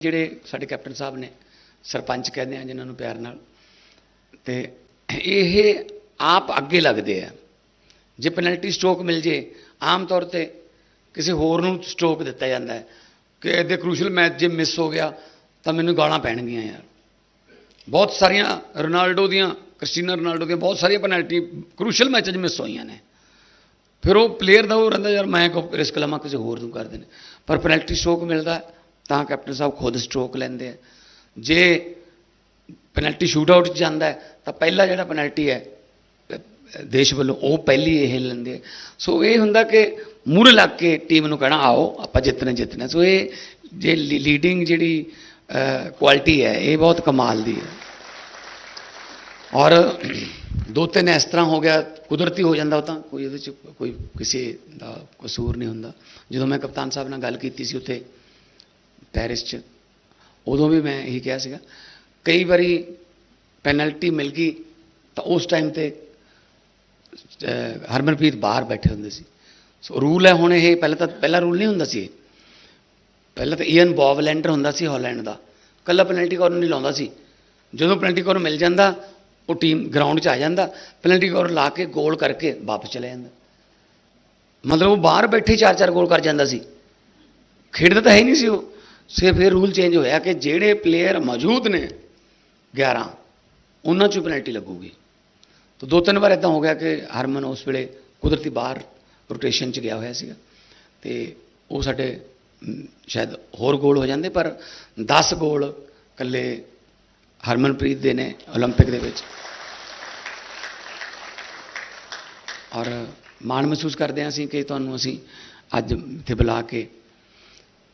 ਜਿਹੜੇ ਸਾਡੇ ਕੈਪਟਨ ਸਾਹਿਬ ਨੇ ਸਰਪੰਚ ਕਹਿੰਦੇ ਆ ਜਿਨ੍ਹਾਂ ਨੂੰ ਪਿਆਰ ਨਾਲ ਤੇ ਇਹ ਆਪ ਅੱਗੇ ਲੱਗਦੇ ਆ। ਜੇ ਪੈਨਲਟੀ ਸਟ੍ਰੋਕ ਮਿਲ ਜੇ ਆਮ ਤੌਰ ਤੇ ਕਿਸੇ ਹੋਰ ਨੂੰ ਸਟ੍ਰੋਕ ਦਿੱਤਾ ਜਾਂਦਾ ਹੈ ਕਿ ਇਹਦੇ ਕ੍ਰੂਸ਼ਲ ਮੈਚ ਜੇ ਮਿਸ ਹੋ ਗਿਆ ਤਾਂ ਮੈਨੂੰ ਗਾਲਾਂ ਪੈਣਗੀਆਂ ਯਾਰ। ਬਹੁਤ ਸਾਰੀਆਂ ਰੋਨਾਲਡੋ ਦੀਆਂ ਕ੍ਰਿਸਟੀਨਾ ਰੋਨਾਲਡੋ ਦੀਆਂ ਬਹੁਤ ਸਾਰੀਆਂ ਪੈਨਲਟੀ ਕ੍ਰੂਸ਼ਲ ਮੈਚਾਂ 'ਚ ਮਿਸ ਹੋਈਆਂ ਨੇ। ਫਿਰ ਉਹ ਪਲੇਅਰ ਦਾ ਉਹ ਰਹਿੰਦਾ ਯਾਰ ਮੈਂ ਕੋ ਰਿਸਕ ਲਵਾਂ ਕਿਸੇ ਹੋਰ ਨੂੰ ਕਰਦੇ ਨੇ ਪਰ ਪੈਨਲਟੀ ਸਟ੍ਰੋਕ ਮਿਲਦਾ ਹੈ, ਤਾਂ ਕੈਪਟਨ ਸਾਹਿਬ ਖੁਦ ਸਟ੍ਰੋਕ ਲੈਂਦੇ ਆ। ਜੇ ਪੈਨਲਟੀ ਸ਼ੂਟ ਆਊਟ 'ਚ ਜਾਂਦਾ ਤਾਂ ਪਹਿਲਾ ਜਿਹੜਾ ਪੈਨਲਟੀ ਹੈ, ਦੇਸ਼ ਵੱਲੋਂ ਉਹ ਪਹਿਲੀ ਇਹ ਲੈਂਦੇ ਆ। ਸੋ ਇਹ ਹੁੰਦਾ ਕਿ ਮੂਹਰੇ ਲੱਗ ਕੇ ਟੀਮ ਨੂੰ ਕਹਿਣਾ, ਆਓ, ਆਪਾਂ ਜਿੱਤਣਾ ਜਿੱਤਣਾ ਸੋ ਇਹ ਜੇ ਲੀਡਿੰਗ ਜਿਹੜੀ ਕੁਆਲਿਟੀ ਹੈ, ਇਹ ਬਹੁਤ ਕਮਾਲ ਦੀ ਹੈ। ਔਰ ਦੋ ਤਿੰਨ ਇਸ ਤਰ੍ਹਾਂ ਹੋ ਗਿਆ, ਕੁਦਰਤੀ ਹੋ ਜਾਂਦਾ ਤਾਂ, ਕੋਈ ਇਹਦੇ ਚ ਕੋਈ ਕਿਸੇ ਦਾ ਕਸੂਰ ਨਹੀਂ ਹੁੰਦਾ। ਜਦੋਂ ਮੈਂ ਕਪਤਾਨ ਸਾਹਿਬ ਨਾਲ ਗੱਲ ਕੀਤੀ ਸੀ ਉੱਥੇ ਪੈਰਿਸ 'ਚ। ਉਦੋਂ ਵੀ ਮੈਂ ਇਹੀ ਕਿਹਾ ਸੀਗਾ। ਕਈ ਵਾਰੀ ਪੈਨਲਟੀ ਮਿਲ ਗਈ ਤਾਂ ਉਸ ਟਾਈਮ ਤੇ ਹਰਮਨਪ੍ਰੀਤ ਬਾਹਰ ਬੈਠੇ ਹੁੰਦੇ ਸੀ। ਸੋ ਰੂਲ ਹੈ ਹੁਣ ਇਹ, ਪਹਿਲਾਂ ਤਾਂ, ਪਹਿਲਾ ਰੂਲ ਨਹੀਂ ਹੁੰਦਾ ਸੀ ਇਹ। ਪਹਿਲਾਂ ਤਾਂ ਈਅਨ ਬੋਵਲੈਂਡਰ ਹੁੰਦਾ ਸੀ ਹਾਲੈਂਡ ਦਾ। ਕੱਲਾ ਪੈਨਲਟੀ ਕਾਰਨ ਨਹੀਂ ਲਾਉਂਦਾ ਸੀ। ਜਦੋਂ ਪੈਨਲਟੀ ਕਾਰਨ ਮਿਲ ਜਾਂਦਾ, ਉਹ ਟੀਮ ਗਰਾਊਂਡ 'ਚ ਆ ਜਾਂਦਾ ਪੈਨਲਟੀ ਕਾਰਨ ਲਾ ਕੇ ਗੋਲ ਕਰਕੇ ਵਾਪਸ ਚਲੇ ਜਾਂਦਾ। ਮਤਲਬ ਉਹ ਬਾਹਰ ਬੈਠੇ ਚਾਰ ਚਾਰ ਗੋਲ ਕਰ ਜਾਂਦਾ ਸੀ। ਖੇਡਦਾ ਤਾਂ ਹੈ ਹੀ ਨਹੀਂ ਸੀ ਉਹ। ਸੇ ਫਿਰ ਰੂਲ ਚੇਂਜ ਹੋਇਆ ਕਿ ਜਿਹੜੇ ਪਲੇਅਰ ਮੌਜੂਦ ਨੇ 11 ਉਹਨਾਂ 'ਚੋਂ ਪੈਨਲਟੀ ਲੱਗੂਗੀ ਤਾਂ ਦੋ ਤਿੰਨ ਵਾਰ ਇਦਾਂ ਹੋ ਗਿਆ ਕਿ ਹਰਮਨ ਉਸ ਵੇਲੇ ਕੁਦਰਤੀ ਬਾਹਰ ਰੋਟੇਸ਼ਨ 'ਚ ਗਿਆ ਹੋਇਆ ਸੀਗਾ ਤੇ ਉਹ ਸਾਡੇ ਅਮ, ਸ਼ਾਇਦ ਹੋਰ ਗੋਲ ਹੋ ਜਾਂਦੇ ਪਰ 10 ਗੋਲ ਇਕੱਲੇ ਹਰਮਨਪ੍ਰੀਤ ਦੇ ਨੇ 올림픽 ਦੇ ਵਿੱਚ ਔਰ ਮਾਣ ਮਹਿਸੂਸ ਕਰਦੇ ਹਾਂ ਅਸੀਂ ਕਿ ਤੁਹਾਨੂੰ ਅਸੀਂ ਅੱਜ ਇੱਥੇ ਬੁਲਾ ਕੇ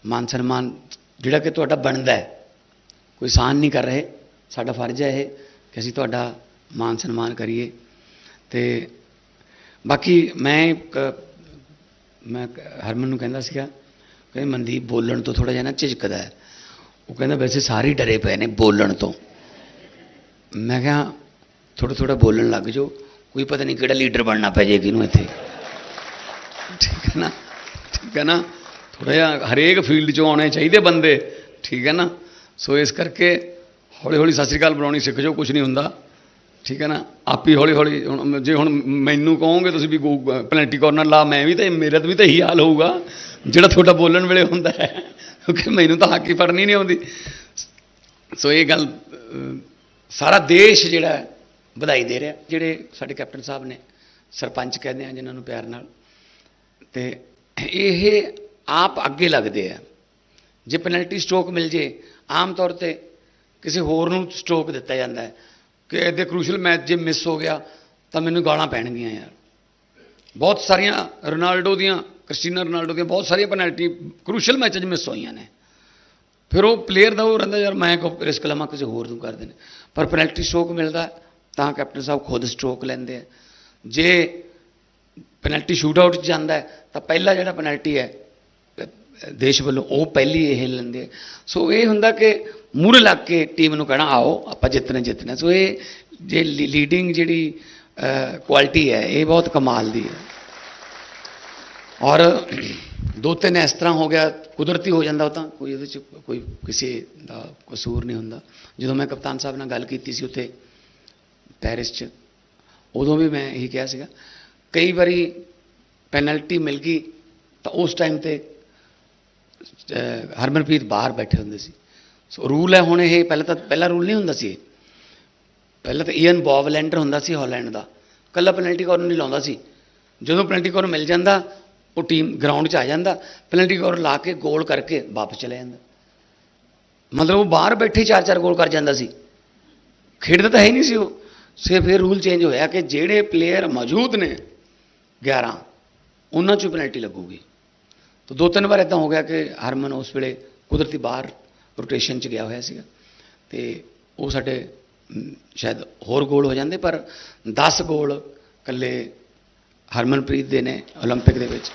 ਮਾਨ ਸਨਮਾਨ ਜਿਹੜਾ ਕਿ ਤੁਹਾਡਾ ਬਣਦਾ ਹੈ। ਕੋਈ ਸਾਨ ਨਹੀਂ ਕਰ ਰਹੇ। ਸਾਡਾ ਫਰਜ਼ ਹੈ ਇਹ ਕਿ ਅਸੀਂ ਤੁਹਾਡਾ ਮਾਨ ਸਨਮਾਨ ਕਰੀਏ। ਤੇ ਬਾਕੀ ਮੈਂ ਇੱਕ, ਮੈਂ ਹਰਮਨ ਨੂੰ ਕਹਿੰਦਾ ਸੀਗਾ ਕਿ ਮਨਦੀਪ ਬੋਲਣ ਤੋਂ ਥੋੜਾ ਜਿਹਾ ਨਾ ਝਿਜਕਦਾ ਹੈ। ਉਹ ਕਹਿੰਦਾ ਵੈਸੇ ਸਾਰੇ ਹੀ ਡਰੇ ਪਏ ਨੇ ਬੋਲਣ ਤੋਂ। ਮੈਂ ਕਿਹਾ ਥੋੜਾ ਥੋੜਾ ਬੋਲਣ ਲੱਗ ਜਾਓ। ਕੋਈ ਪਤਾ ਨਹੀਂ ਕਿਹੜਾ ਲੀਡਰ ਬਣਨਾ ਪੈ ਜੇ ਕਿਹਨੂੰ ਇੱਥੇ। ਠੀਕ ਹੈ ਨਾ? ਠੀਕ ਹੈ ਨਾ? ਥੋੜਾ ਜਿਹਾ ਹਰੇਕ ਫੀਲਡ 'ਚੋਂ ਆਉਣੇ ਚਾਹੀਦੇ ਬੰਦੇ, ਠੀਕ ਹੈ ਨਾ? ਸੋ ਇਸ ਕਰਕੇ ਹੌਲੀ ਹੌਲੀ ਸਤਿ ਸ੍ਰੀ ਅਕਾਲ ਬੁਲਾਉਣੀ ਸਿੱਖ ਜਾਓ ਕੁਝ ਨਹੀਂ ਹੁੰਦਾ, ਠੀਕ ਹੈ ਨਾ? ਆਪੀ ਹੌਲੀ ਹੌਲੀ ਹੁਣ ਜੇ ਹੁਣ ਮੈਨੂੰ ਕਹੋਗੇ ਤੁਸੀਂ ਵੀ ਪਲੈਂਟੀ ਕਾਰਨਰ ਲਾ, ਮੈਂ ਵੀ ਤਾਂ ਮੇਰਾ ਵੀ ਤਾਂ ਇਹੀ ਹਾਲ ਹੋਊਗਾ, ਜਿਹੜਾ ਤੁਹਾਡਾ ਬੋਲਣ ਵੇਲੇ ਹੁੰਦਾ ਹੈ, ਕਿਉਂਕਿ ਮੈਨੂੰ ਤਾਂ ਹਾਕੀ ਪੜਨੀ ਨਹੀਂ ਆਉਂਦੀ। ਸੋ ਇਹ ਗੱਲ ਸਾਰਾ ਦੇਸ਼ ਜਿਹੜਾ ਵਧਾਈ ਦੇ ਰਿਹਾ, ਜਿਹੜੇ ਸਾਡੇ ਕੈਪਟਨ ਸਾਹਿਬ ਨੇ, ਸਰਪੰਚ ਕਹਿੰਦੇ ਆ ਜਿਨ੍ਹਾਂ ਨੂੰ ਪਿਆਰ ਨਾਲ। ਤੇ ਇਹ ਆਪ ਅੱਗੇ ਲੱਗਦੇ ਆ। ਜੇ ਪੈਨਲਟੀ ਸਟ੍ਰੋਕ ਮਿਲ ਜੇ, ਆਮ ਤੌਰ ਤੇ ਕਿਸੇ ਹੋਰ ਨੂੰ ਸਟ੍ਰੋਕ ਦਿੱਤਾ ਜਾਂਦਾ ਹੈ ਕਿ ਇਹਦੇ ਕ੍ਰੂਸ਼ਲ ਮੈਚ ਜੇ ਮਿਸ ਹੋ ਗਿਆ, ਤਾਂ ਮੈਨੂੰ ਗਾਲਾਂ ਪੈਣਗੀਆਂ ਯਾਰ। ਬਹੁਤ ਸਾਰੀਆਂ ਰੋਨਾਲਡੋ ਦੀਆਂ, ਕ੍ਰਿਸਟੀਨਾ ਰੋਨਾਲਡੋ ਦੀਆਂ ਬਹੁਤ ਸਾਰੀਆਂ ਪੈਨਲਟੀ ਕ੍ਰੂਸ਼ਲ ਮੈਚਾਂ 'ਚ ਮਿਸ ਹੋਈਆਂ ਨੇ। ਫਿਰ ਉਹ ਪਲੇਅਰ ਦਾ ਉਹ ਰਹਿੰਦਾ ਯਾਰ, ਮੈਂ ਕੋ ਰਿਸਕ ਲਵਾਂ, ਕਿਸੇ ਹੋਰ ਨੂੰ ਕਰਦੇ ਨੇ ਪਰ ਪੈਨਲਟੀ ਸਟ੍ਰੋਕ ਮਿਲਦਾ, ਤਾਂ ਕੈਪਟਨ ਸਾਹਿਬ ਖੁਦ ਸਟ੍ਰੋਕ ਲੈਂਦੇ ਆ। ਜੇ ਪੈਨਲਟੀ ਸ਼ੂਟ ਆਊਟ 'ਚ ਜਾਂਦਾ ਤਾਂ ਪਹਿਲਾ ਜਿਹੜਾ ਪੈਨਲਟੀ ਹੈ ਦੇਸ਼ ਵੱਲੋਂ ਉਹ ਪਹਿਲੀ ਇਹ ਲੈਂਦੇ ਸੋ ਇਹ ਹੁੰਦਾ ਕਿ ਮੂਹਰੇ ਲੱਗ ਕੇ ਟੀਮ ਨੂੰ ਕਹਿਣਾ, ਆਓ, ਆਪਾਂ ਜਿੱਤਣਾ ਜਿੱਤਣਾ। ਸੋ ਇਹ ਜੇ ਲੀਡਿੰਗ ਜਿਹੜੀ ਕੁਆਲਿਟੀ ਹੈ, ਇਹ ਬਹੁਤ ਕਮਾਲ ਦੀ ਹੈ। ਔਰ ਦੋ ਤਿੰਨ ਇਸ ਤਰ੍ਹਾਂ ਹੋ ਗਿਆ, ਕੁਦਰਤੀ ਹੋ ਜਾਂਦਾ ਉਹ ਤਾਂ, ਕੋਈ ਇਹਦੇ ਚ ਕੋਈ ਕਿਸੇ ਦਾ ਕਸੂਰ ਨਹੀਂ ਹੁੰਦਾ। ਜਦੋਂ ਮੈਂ ਕਪਤਾਨ ਸਾਹਿਬ ਨਾਲ ਗੱਲ ਕੀਤੀ ਸੀ ਉੱਥੇ ਪੈਰਿਸ 'ਚ, ਉਦੋਂ ਵੀ ਮੈਂ ਇਹੀ ਕਿਹਾ ਸੀਗਾ, ਕਈ ਵਾਰੀ ਪੈਨਲਟੀ ਮਿਲ ਗਈ, ਤਾਂ ਉਸ ਟਾਈਮ ਤੇ ਹਰਮਨਪ੍ਰੀਤ ਬਾਹਰ ਬੈਠੇ ਹੁੰਦੇ ਸੀ। ਸੋ ਰੂਲ ਹੈ ਹੁਣ ਇਹ, ਪਹਿਲਾਂ ਤਾਂ, ਪਹਿਲਾ ਰੂਲ ਨਹੀਂ ਹੁੰਦਾ ਸੀ ਇਹ। ਪਹਿਲਾਂ ਤਾਂ ਈਅਨ ਬੋਵਲੈਂਡਰ ਹੁੰਦਾ ਸੀ ਹਾਲੈਂਡ ਦਾ। ਕੱਲਾ ਪੈਨਲਟੀ ਕਾਰਨ ਨਹੀਂ ਲਾਉਂਦਾ ਸੀ। ਜਦੋਂ ਪੈਨਲਟੀ ਕਾਰਨ ਮਿਲ ਜਾਂਦਾ, ਉਹ ਟੀਮ ਗਰਾਊਂਡ 'ਚ ਆ ਜਾਂਦਾ ਪੈਨਲਟੀ ਕਾਰਨ ਲਾ ਕੇ ਗੋਲ ਕਰਕੇ ਵਾਪਸ ਚਲੇ ਜਾਂਦਾ। ਮਤਲਬ ਉਹ ਬਾਹਰ ਬੈਠੇ ਚਾਰ ਚਾਰ ਗੋਲ ਕਰ ਜਾਂਦਾ ਸੀ। ਖੇਡਦਾ ਤਾਂ ਹੈ ਹੀ ਨਹੀਂ ਸੀ ਉਹ। ਸੇ ਫਿਰ ਰੂਲ ਚੇਂਜ ਹੋਇਆ ਕਿ ਜਿਹੜੇ ਪਲੇਅਰ ਮੌਜੂਦ ਨੇ 11 ਉਹਨਾਂ 'ਚੋਂ ਪੈਨਲਟੀ ਲੱਗੂਗੀ। ਤਾਂ ਦੋ ਤਿੰਨ ਵਾਰ ਇਦਾਂ ਹੋ ਗਿਆ ਕਿ ਹਰਮਨ ਉਸ ਵੇਲੇ ਕੁਦਰਤੀ ਬਾਹਰ ਰੋਟੇਸ਼ਨ 'ਚ ਗਿਆ ਹੋਇਆ ਸੀਗਾ ਤੇ ਉਹ ਸਾਡੇ ਅਮ, ਸ਼ਾਇਦ ਹੋਰ ਗੋਲ ਹੋ ਜਾਂਦੇ ਪਰ 10 ਗੋਲ ਇਕੱਲੇ ਹਰਮਨਪ੍ਰੀਤ ਦੇ ਨੇ 올림픽 ਦੇ ਵਿੱਚ